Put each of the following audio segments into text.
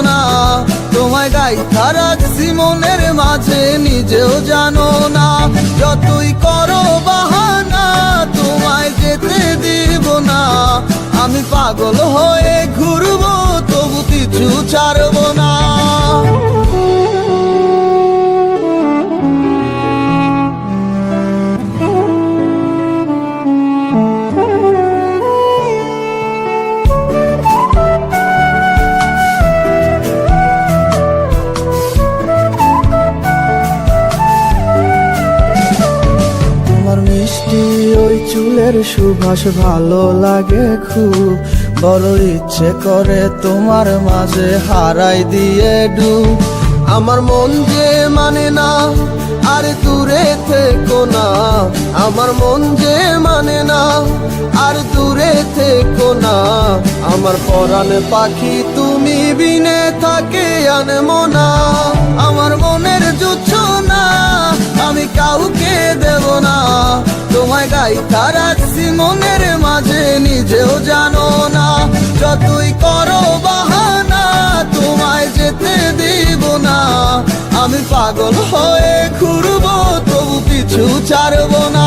না। তোমায় গাই রাখছি মনের মাঝে, নিজেও জানো না। যতই করো বাহানা, তোমায় যেতে দিব না। আমি পাগল হয়ে ঘুরবো, তবু কিছু ছাড়বো চুলের সুবাস ভালো লাগে খুব। বড় ইচ্ছে করে তোমার মাঝে হারাই দিয়ে ডুব। আমার মন যে মানে না, আর দূরে থেকো না। আমার মন যে মানে না, আর দূরে থেকো না। আমার পরাণ পাখি তুমি বিনে থাকে আনমো না। আমার মনের গাইতা রাখছি মনের মাঝে, নিজেও জানো না। যতই করো বাহানা, তোমায় যেতে দিব না। আমি পাগল হয়ে ঘুরবো, তবু পিছু ছাড়বো না।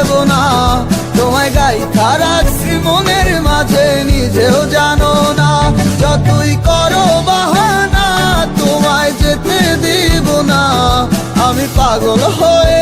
দেব না। তোমায় গাই রাখছি মনের মাঝে, নিজেও জানো না। যতই করো বাহানা, তোমায় যেতে দিব না। আমি পাগল হয়ে